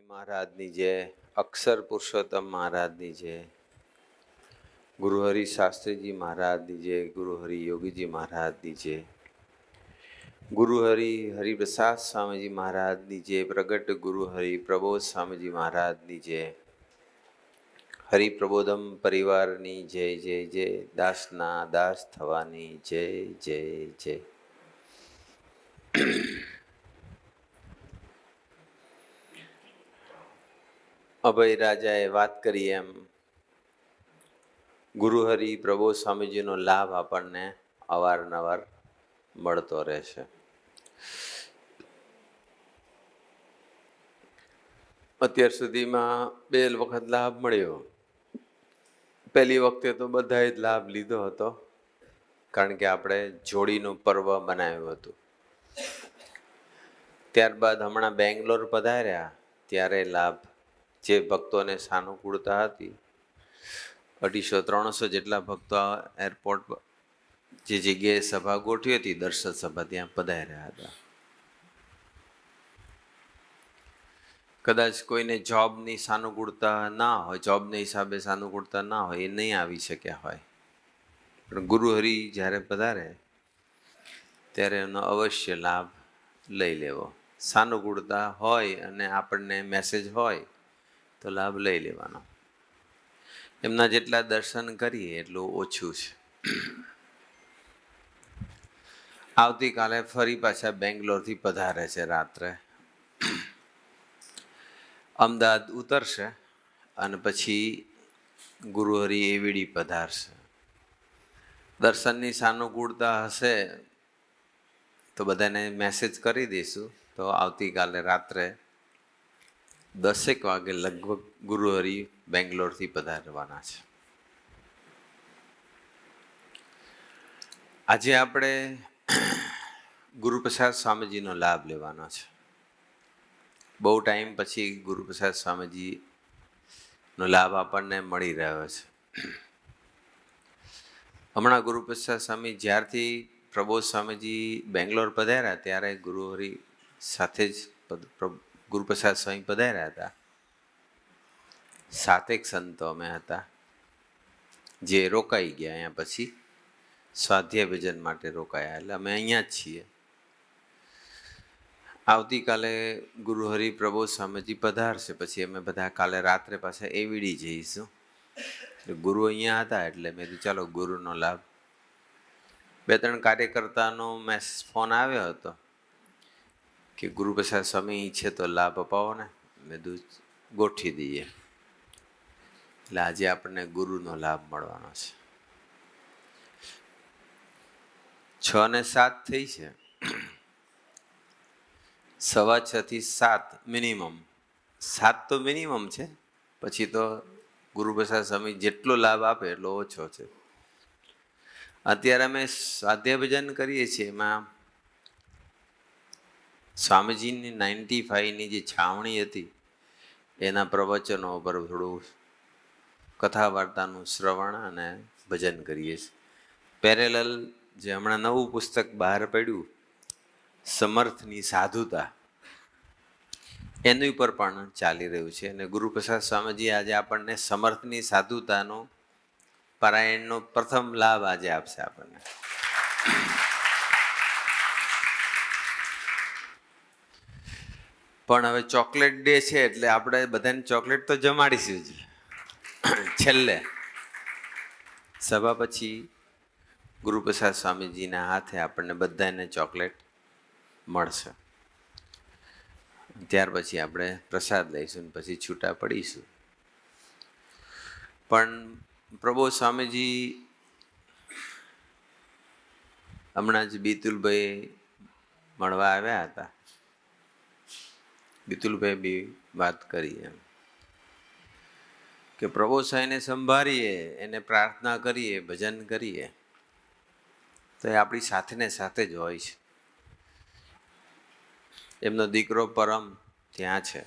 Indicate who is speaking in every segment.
Speaker 1: મહારાજની જય અક્ષર પુરુષોત્તમ મહારાજની જય ગુરુહરિ શાસ્ત્રીજી મહારાજની જય ગુરુહરિ યોગીજી મહારાજની જય ગુરુહરિ હરિપ્રસાદ સ્વામીજી મહારાજની જય પ્રગટ ગુરુહરિ પ્રબોધ સ્વામીજી મહારાજની જય હરિપ્રબોધમ પરિવારની જય જય જય દાસના દાસ થવાની જય જય જય અભય રાજાએ વાત કરી એમ. ગુરુહરિ પ્રભુ સ્વામીજીનો લાભ આપણને અવારનવાર મળતો રહેશે. અત્યાર સુધીમાં બે વખત લાભ મળ્યો. પહેલી વખતે તો બધાએ જ લાભ લીધો હતો, કારણ કે આપણે જોડીનું પર્વ બનાવ્યું હતું. ત્યારબાદ હમણાં બેંગ્લોર પધાર્યા, ત્યારે લાભ જે ભક્તોને સાનુકૂળતા હતી. અઢીસો ત્રણસો જેટલા ભક્તો એરપોર્ટ જે જગ્યાએ સભા ગોઠવી હતી, દર્શન સભા ત્યાં પધાર્યા હતા. કદાચ કોઈને જોબની સાનુકૂળતા ના હોય, જોબના હિસાબે સાનુકૂળતા ના હોય, એ નહીં આવી શક્યા હોય. પણ ગુરુહરિ જ્યારે પધારે, ત્યારે એનો અવશ્ય લાભ લઈ લેવો. સાનુકૂળતા હોય અને આપણને મેસેજ હોય તો લાભ લઈ લેવાનો. એમના જેટલા દર્શન કરીએ એટલું ઓછું છે. આવતીકાલે ફરી પાછા બેંગ્લોરથી પધારે છે રાત્રે. અમદાવાદ ઉતરશે અને પછી ગુરુહરિ એવીડી પધારશે. દર્શનની સાનુકૂળતા હશે તો બધાને મેસેજ કરી દઈશું. તો આવતીકાલે રાત્રે દસેક વાગે લગભગ ગુરુહરિ બેંગ્લોરથી પધારવાના છે. આજે આપણે ગુરુપ્રસાદ સ્વામીજીનો લાભ લેવાનો છે. બહુ ટાઈમ પછી ગુરુપ્રસાદ સ્વામીજીનો લાભ આપણને મળી રહ્યો છે. હમણાં ગુરુપ્રસાદ સ્વામી જ્યારથી પ્રબોધ સ્વામીજી બેંગ્લોર પધાર્યા, ત્યારે ગુરુહરિ સાથે જ ગુરુપ્રસાદ સ્વામી પધાર્યા હતા. સાતેક સંતો અમે હતા. જે રોકાઈ ગયા અહીંયા પછી સ્વાધ્યાય ભજન માટે રોકાયા. એટલે અમે અહીંયા જ છીએ. આવતીકાલે ગુરુહરિ પ્રભુ સ્વામીજી પધારશે. પછી અમે બધા કાલે રાત્રે પાછા એવીડી જઈશું. ગુરુ અહીંયા હતા એટલે મેં કીધું, ચાલો ગુરુનો લાભ. બે ત્રણ કાર્યકર્તાનો મેસ ફોન આવ્યો હતો. કે ગુરુપ્રસાદ સ્વામી ઈચ્છે તો લાભ અપાવો ને? કીધું, ગોઠવી દઈએ. એટલે આજે આપણને ગુરુનો લાભ મળવાનો છે. છ ને સાત થઈ છે. સવા છ થી સાત મિનિમમ. સાત તો મિનિમમ છે, પછી તો ગુરુપ્રસાદ સ્વામી જેટલો લાભ આપે એટલો ઓછો છે. અત્યારે અમે સ્વાધ્યાય ભજન કરીએ છીએ, એમાં સ્વામીજીની નાઇન્ટી ફાઈવની જે છાવણી હતી, એના પ્રવચનો પર થોડું કથા વાર્તાનું શ્રવણ અને ભજન કરીએ છીએ. પેરેલલ જે હમણાં નવું પુસ્તક બહાર પડ્યું, સમર્થની સાધુતા, એની ઉપર પણ ચાલી રહ્યું છે અને ગુરુપ્રસાદ સ્વામીજી આજે આપણને સમર્થની સાધુતાનો પારાયણનો પ્રથમ લાભ આજે આપશે આપણને. પણ હવે ચોકલેટ ડે છે એટલે આપણે બધાને ચોકલેટ તો જમાડીશું જ. છેલ્લે, સભા પછી ગુરુપ્રસાદ સ્વામીજીના હાથે આપણને બધાને ચોકલેટ મળશે. ત્યાર પછી આપણે પ્રસાદ લઈશું પછી છૂટા પડીશું. પણ પ્રભુ સ્વામીજી હમણાં જ બીતુલભાઈ મળવા આવ્યા હતા. બીતુલભાઈ બી વાત કરી એમ. કે પ્રભુ સાંઈને સંભાળીએ, એને પ્રાર્થના કરીએ, ભજન કરીએ, તો એ આપણી સાથે ને સાથે જ હોય છે. એમનો દીકરો પરમ ત્યાં છે,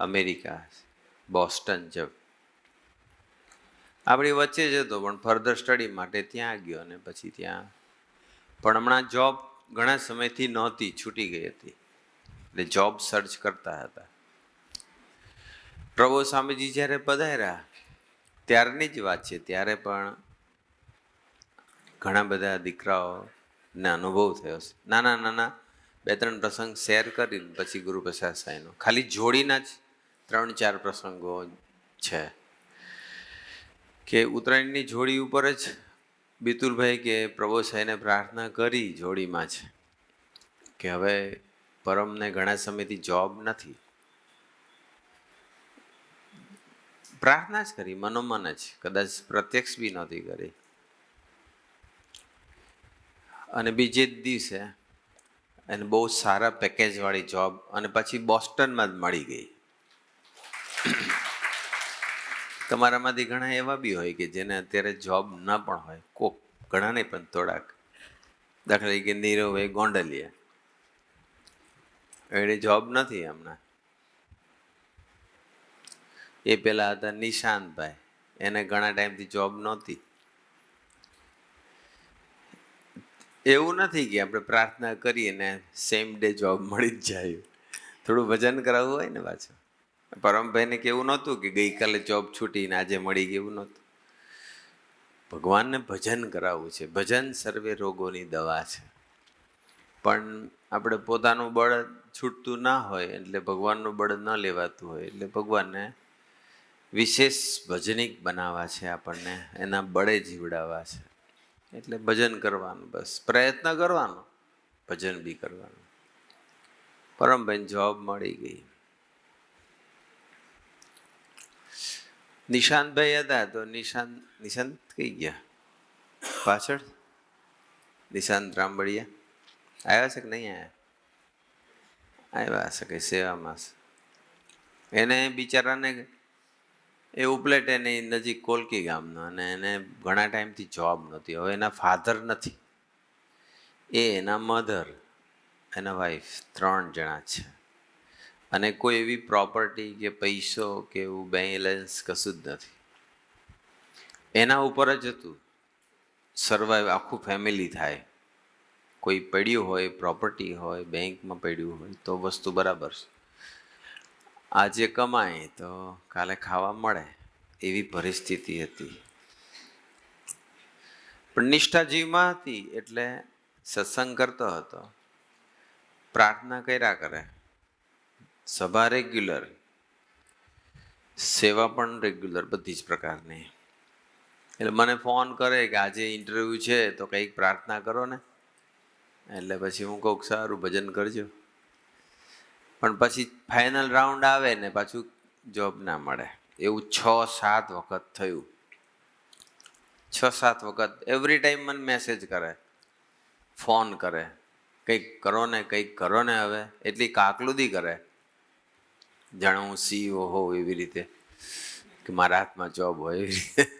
Speaker 1: અમેરિકા, બોસ્ટન છે આપણી વચ્ચે જ હતો, પણ ફર્ધર સ્ટડી માટે ત્યાં ગયો અને પછી ત્યાં, પણ હમણાં જોબ ઘણા સમયથી નહોતી, છૂટી ગઈ હતી. એટલે જોબ સર્ચ કરતા હતા. પ્રભુ સ્વામીજી જ્યારે પધાર્યા, ત્યારની જ વાત છે, ત્યારે પણ ઘણા બધા દીકરાઓને અનુભવ થયો છે. નાના નાના બે, ત્રણ પ્રસંગ શેર કરીને પછી ગુરુપ્રસાદ સાંઈનો ખાલી જોડીના જ ત્રણ, ચાર પ્રસંગો છે. કે ઉત્તરાયણની જોડી ઉપર જ બિતુલભાઈ કે પ્રભુ સાંઈને પ્રાર્થના કરી જોડીમાં જ. કે હવે પરમને ઘણા સમયથી જોબ નથી. પ્રાર્થના જ કરી, મનોમન જ. કદાચ પ્રત્યક્ષ બી નહોતી કરી. અને બીજે જ દિવસે એને બહુ સારા પેકેજવાળી જોબ અને પછી બોસ્ટનમાં જ મળી ગઈ. તમારામાંથી ઘણા એવા બી હોય કે જેને અત્યારે જોબ ન પણ હોય. કોક ઘણા નહીં પણ થોડાક. દાખલા તરીકે નીરવભાઈ ગોંડલિયા. એની જોબ નથી હમણાં. એ પેલા હતા નિશાંતભાઈ. એને ઘણા ટાઈમથી જોબ નહોતી. એવું નથી કે આપણે પ્રાર્થના કરીએ ને સેમ ડે જોબ મળી જ જાય. થોડું ભજન કરાવવું હોય ને પાછું. પરમભાઈને કેવું નહોતું કે ગઈકાલે જોબ છૂટીને આજે મળી ગયું નહોતું. ભગવાનને ભજન કરાવવું છે. ભજન સર્વે રોગોની દવા છે. પણ આપણે પોતાનું બળ છૂટતું ના હોય, એટલે ભગવાનનું બળ ન લેવાતું હોય, એટલે ભગવાનને વિશેષ ભજનિક બનાવવા છે આપણને, એના બળે જીવડાવવા છે. એટલે ભજન કરવાનું બસ, પ્રયત્ન કરવાનો, ભજન બી કરવાનું. પરમબેન જોબ મળી ગઈ. નિશાંતભાઈ હતા તો નિશાંત નિશાંત કઈ ગયા? પાછળ? નિશાંત રામબળિયા? આવ્યા છે કે નહીં આવ્યા આવ્યા હશે કે સેવામાં છે એને બિચારાને એ ઉપલેટ એની નજીક કોલકી ગામનો અને એને ઘણા ટાઈમથી જોબ નહોતી હવે એના ફાધર નથી એ એના મધર એના વાઈફ ત્રણ જણા છે અને કોઈ એવી પ્રોપર્ટી કે પૈસો કે એવું બેલેન્સ કશું જ નથી એના ઉપર જ હતું સર્વાઈવ આખું ફેમિલી થાય કોઈ પડ્યું હોય પ્રોપર્ટી હોય બેંકમાં પડ્યું હોય, તો વસ્તુ બરાબર છે. આજે કમાય તો કાલે ખાવા મળે એવી પરિસ્થિતિ હતી. પણ નિષ્ઠા જીવમાં હતી એટલે સત્સંગ કરતો હતો. પ્રાર્થના કર્યા કરે. સભા રેગ્યુલર સેવા પણ રેગ્યુલર બધી જ પ્રકારની. એટલે મને ફોન કરે કે આજે ઇન્ટરવ્યૂ છે તો કંઈક પ્રાર્થના કરો ને. એટલે પછી હું કહું સારું, ભજન કરજો. પણ પછી ફાઇનલ રાઉન્ડ આવે ને પાછું જોબ ના મળે. એવું છ, સાત વખત થયું. છ, સાત વખત. એવરી ટાઈમ મને મેસેજ કરે. ફોન કરે. કંઈક કરો ને, કંઈક કરો ને હવે. એટલી કાકલુદી કરે. જાણે હું સીઓ હોઉં એવી રીતે. કે મારા હાથમાં જોબ હોય એવી રીતે.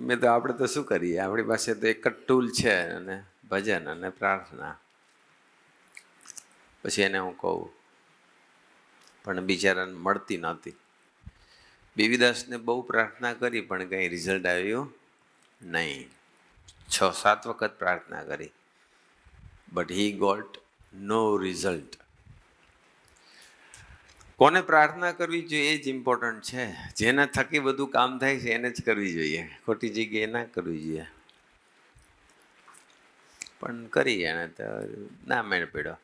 Speaker 1: મેં તો આપણે તો શું કરીએ? આપણી પાસે તો એક જ ટૂલ છે અને ભજન અને પ્રાર્થના. પછી એને હું કહું, પણ બિચારાને મળતી નહોતી. બેબીદાસને બહુ પ્રાર્થના કરી, પણ કંઈ રિઝલ્ટ આવ્યું નહીં. છ, સાત વખત પ્રાર્થના કરી. But he got no result કોને પ્રાર્થના કરવી જોઈએ એ જ ઇમ્પોર્ટન્ટ છે. જેના થકી બધું કામ થાય છે એને જ કરવી જોઈએ. ખોટી જગ્યાએ ના કરવી જોઈએ. પણ કરી એને તો ના મેળ પડ્યો.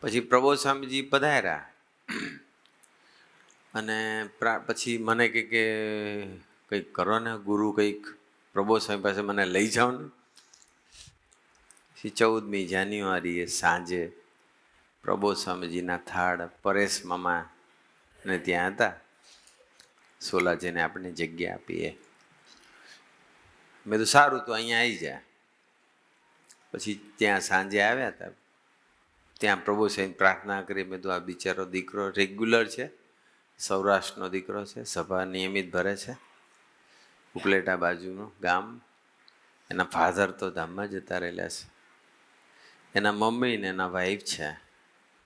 Speaker 1: પછી પ્રબોધ સ્વામીજી પધાર્યા. અને પછી મને કે કે કંઈક કરો ને ગુરુ કંઈક, પ્રબોધ સ્વામી પાસે મને લઈ જાઓ ને. પછી ચૌદમી જાન્યુઆરીએ સાંજે પ્રબોધ સ્વામીજીના થાળ પરેશ મામા ને ત્યાં હતા. સોલા જેને આપણે જગ્યા આપીએ. મેં તો સારું, તો અહીંયા આવી જાય પછી ત્યાં સાંજે આવ્યા હતા ત્યાં પ્રભુ સાહેબ પ્રાર્થના કરી, મેં તો આ બિચારો દીકરો રેગ્યુલર છે, સૌરાષ્ટ્રનો દીકરો છે, સભા નિયમિત ભરે છે, ઉપલેટા બાજુનું ગામ. એના ફાધર તો ધામમાં જતા રહેલા છે. એના મમ્મી ને એના વાઈફ છે.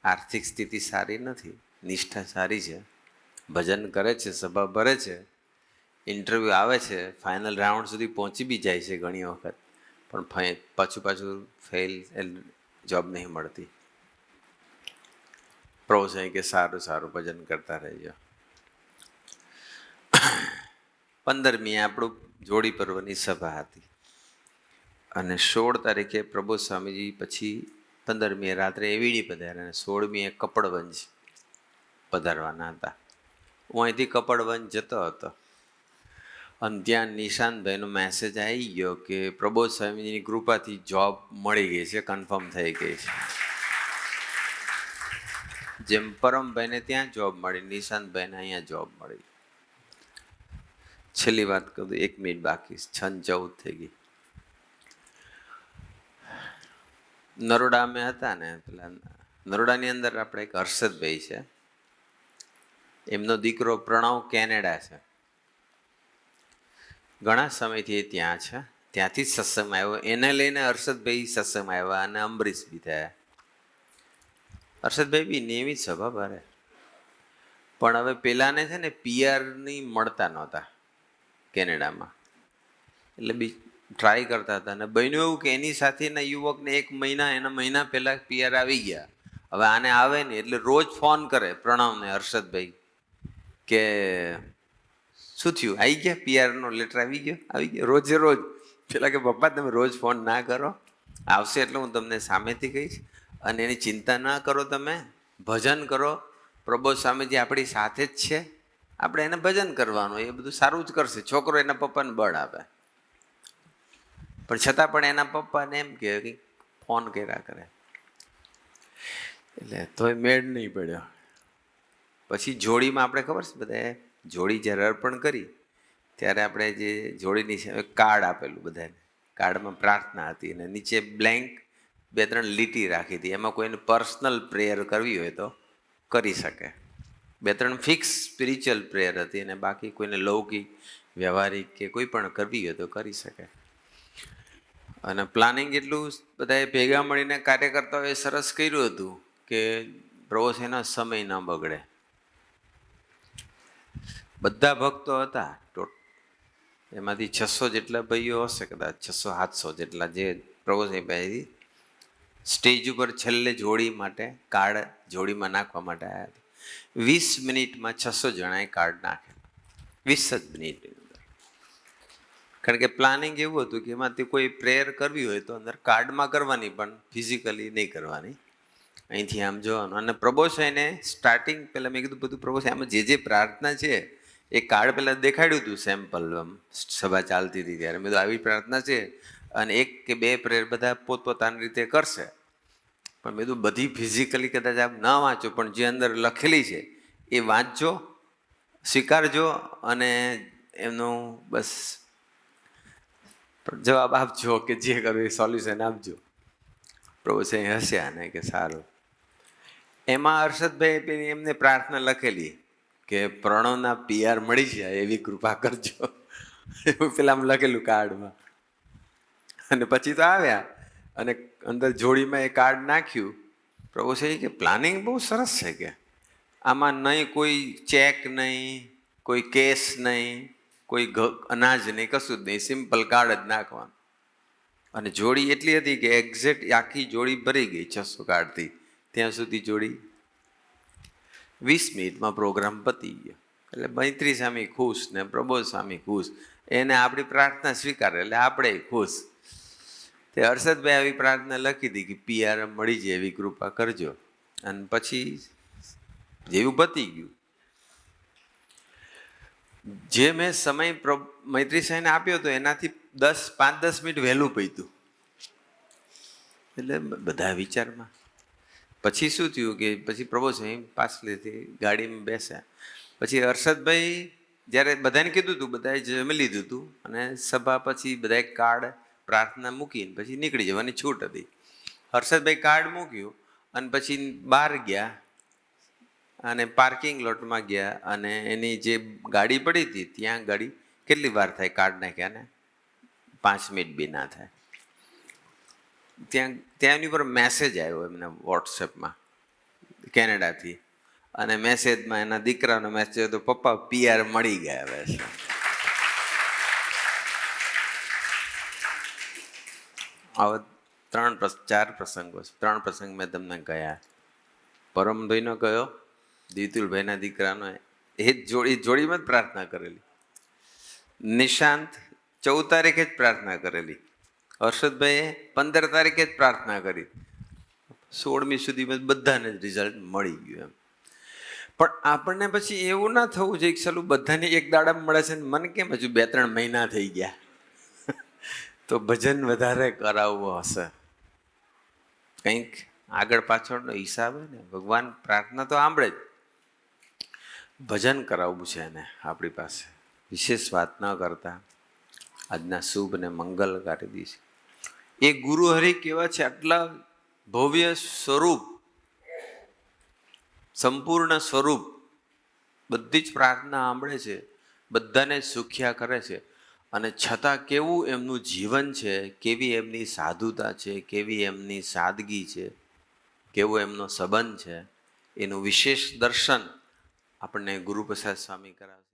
Speaker 1: આર્થિક સ્થિતિ સારી નથી, નિષ્ઠા સારી છે, ભજન કરે છે, સભા ભરે છે. ઇન્ટરવ્યૂ આવે છે ફાઇનલ રાઉન્ડ સુધી પહોંચી બી જાય છે ઘણી વખત. પણ પાછું પાછું ફેલ જોબ નહીં મળતી. પ્રભુ સાંઈ કે સારું સારું ભજન કરતા રહેજો. પંદરમી આપણું જોડી પર્વની સભા હતી. અને સોળ તારીખે પ્રભુ સ્વામીજી પછી પંદરમીએ રાત્રે એવીડી પધાર્યા અને સોળમીએ કપડવંજ પધારવાના હતા. હું અહીંથી કપડવંજ જતો હતો. અને ત્યાં નિશાંતભાઈનો મેસેજ આવી ગયો કે પ્રબોધ સ્વામીજીની કૃપાથી જોબ મળી ગઈ છે કન્ફર્મ થઈ ગઈ છે. જેમ પરમભાઈને ત્યાં જોબ મળી નિશાંતભાઈને અહીંયા જોબ મળી. છેલ્લી વાત કરું, એક મિનિટ બાકી, છન ચૌદ થઈ ગઈ. નરોડા અમે હતા ને પેલા નરોડાની અંદર આપણે એક હર્ષદભાઈ છે. એમનો દીકરો પ્રણવ કેનેડા છે. ઘણા સમયથી એ ત્યાં છે. ત્યાંથી જ સત્સંગ આવ્યો. એને લઈને હર્ષદભાઈ સત્સંગ આવ્યા અને અમરીશ બી થયા. હર્ષદભાઈ બી નિયમિત સભા ભરે. પણ હવે પેલાને છે ને પીઆરની મળતા નહોતા કેનેડામાં. એટલે બી ટ્રાય કરતા હતા અને બન્યું એવું કે એની સાથેના યુવકને એક મહિના, એના મહિના પહેલાં પીઆર આવી ગયા. હવે આને આવે ને એટલે રોજ ફોન કરે પ્રણવને હર્ષદભાઈ કે શું થયું? આવી ગયા? પીઆરનો લેટર આવી ગયો? આવી ગયો? રોજે રોજ? પેલા કે, પપ્પા, તમે રોજ ફોન ના કરો. આવશે એટલે હું તમને સામેથી કહીશ. અને એની ચિંતા ના કરો તમે. ભજન કરો. પ્રબોધ સ્વામીજી આપણી સાથે જ છે. આપણે એને ભજન કરવાનું, એ બધું સારું જ કરશે. છોકરો એના પપ્પાને બળ આપે. પણ છતાં પણ એના પપ્પાને એમ કે, ફોન કર્યા કરે. એટલે તોય મેળ નહીં પડ્યો. પછી જોડીમાં આપણે ખબર છે બધાએ જોડી જ્યારે અર્પણ કરી, ત્યારે આપણે જે જોડીની છે કાર્ડ આપેલું બધાને, કાર્ડમાં પ્રાર્થના હતી અને નીચે બ્લેન્ક બે ત્રણ લીટી રાખી હતી. એમાં કોઈને પર્સનલ પ્રેયર કરવી હોય તો કરી શકે. બે ત્રણ ફિક્સ સ્પિરિચ્યુઅલ પ્રેયર હતી અને બાકી કોઈને લૌકિક, વ્યવહારિક કે કોઈ પણ કરવી હોય તો કરી શકે. અને પ્લાનિંગ એટલું બધાએ ભેગા મળીને કાર્યકર્તાઓએ સરસ કર્યું હતું કે પ્રવચનનો સમય ન બગડે. બધા ભક્તો હતા. એમાંથી છસો જેટલા ભાઈઓ હશે કદાચ, છસો સાતસો જેટલા જે પ્રવચન સ્ટેજ ઉપર છેલ્લે જોડી માટે, કાર્ડ જોડીમાં નાખવા માટે આવ્યા હતા. વીસ મિનિટમાં છસો જણાએ કાર્ડ નાખેલા. વીસ જ અંદર. કારણ કે પ્લાનિંગ એવું હતું કે એમાંથી કોઈ પ્રેયર કરવી હોય તો અંદર કાર્ડમાં કરવાની, પણ ફિઝિકલી નહીં કરવાની. અહીંથી આમ જોવાનું. અને પ્રભોસાઈને સ્ટાર્ટિંગ પહેલાં મેં કીધું બધું પ્રભોસાઈ આમાં જે જે પ્રાર્થના છે એ કાર્ડ પહેલાં દેખાડ્યું હતું સેમ્પલ આમ સભા ચાલતી હતી ત્યારે. મેં તો આવી પ્રાર્થના છે. અને એક કે બે પ્રેર બધા પોતપોતાની રીતે કરશે. પણ મેં તો બધી ફિઝિકલી કદાચ આપ ના વાંચો, પણ જે અંદર લખેલી છે, એ વાંચજો, સ્વીકારજો અને એમનું બસ જવાબ આપજો કે જે કરો એ સોલ્યુશન આપજો. પ્રભુ સાહેબ હસ્યા ને કે સારું. એમાં હર્ષદભાઈ એમને પ્રાર્થના લખેલી. કે પ્રણવના પીઆર મળી જાય એવી કૃપા કરજો. એવું પેલા લખેલું કાર્ડમાં. અને પછી તો આવ્યા. અને અંદર જોડીમાં એ કાર્ડ નાખ્યું. પ્રભુ છે કે પ્લાનિંગ બહુ સરસ છે કે. આમાં નહીં કોઈ ચેક નહીં, કોઈ કેસ નહીં, કોઈ અનાજ નહીં, કશું જ નહીં. સિમ્પલ કાર્ડ જ નાખવાનું. અને જોડી એટલી હતી કે એક્ઝેક્ટ આખી જોડી ભરી ગઈ છસો કાર્ડથી. ત્યાં સુધી જોડી વીસ મિનિટમાં પ્રોગ્રામ પતી ગયો એટલે મૈત્રી સ્વામી ખુશ ને પ્રબોધ સ્વામી ખુશ. એને આપણી પ્રાર્થના સ્વીકારે, એટલે આપણે ખુશ. તે હર્ષદભાઈ આવી પ્રાર્થના લખી હતી કે પીઆર મળી જાય એવી કૃપા કરજો. અને પછી જેવું પતી ગયું. જે મેં સમય મૈત્રી સાહેબને આપ્યો હતો એનાથી દસ, પાંચ, દસ મિનિટ વહેલું પૈતું એટલે બધા વિચારમાં પછી શું થયું કે પછી પ્રભુસિંહ પાસ લીધી ગાડીમાં બેસ્યા. પછી હર્ષદભાઈ જ્યારે બધાને કીધું હતું, બધાએ જમી લીધું હતું અને સભા પછી બધાએ કાર્ડ પ્રાર્થના મૂકીને પછી નીકળી જવાની છૂટ હતી. હર્ષદભાઈ કાર્ડ મૂક્યું અને પછી બહાર ગયા અને પાર્કિંગ લોટમાં ગયા અને એની જે ગાડી પડી હતી, ત્યાં ગાડી કેટલી વાર થાય કાર્ડ નાખ્યા ને પાંચ મિનિટ બી ના થાય. ત્યાં ત્યાં એની પર મેસેજ આવ્યો એમને વોટ્સએપમાં કેનેડાથી. અને મેસેજમાં એના દીકરાનો મેસેજ હતો, પપ્પા પીઆર મળી ગયા હવે. આવા ત્રણ ચાર પ્રસંગો છે. ત્રણ પ્રસંગ મેં તમને કહ્યા પરમભાઈનો કયો દીતુલભાઈના દીકરાનો. એ જ જોડી જોડીમાં જ પ્રાર્થના કરેલી. નિશાંત, ચૌદ તારીખે જ પ્રાર્થના કરેલી. હર્ષદભાઈએ પંદર તારીખે જ પ્રાર્થના કરી. સોળમી સુધીમાં બધાને જ રિઝલ્ટ મળી ગયું એમ. પણ આપણને પછી એવું ના થવું જોઈએ કે ચાલું બધાને એક દાડા મળે છે ને મને કેમ હજુ બે ત્રણ મહિના થઈ ગયા? તો ભજન વધારે કરાવવો હશે. કંઈક આગળ પાછળનો હિસાબ હોય ને, ભગવાન પ્રાર્થના તો સાંભળે જ. ભજન કરાવવું છે એને આપણી પાસે. વિશેષ વાત ન કરતા. આજના શુભ ને મંગલકારી દિવસે એ ગુરુ હરિ કેવા છે? આટલા ભવ્ય સ્વરૂપ, સંપૂર્ણ સ્વરૂપ, બધી જ પ્રાર્થના સાંભળે છે, બધાને સુખ્યા કરે છે. અને છતાં કેવું એમનું જીવન છે? કેવી એમની સાધુતા છે? કેવી એમની સાદગી છે? કેવો એમનો સંબંધ છે? એનું વિશેષ દર્શન આપણને ગુરુપ્રસાદ સ્વામી કરાવશે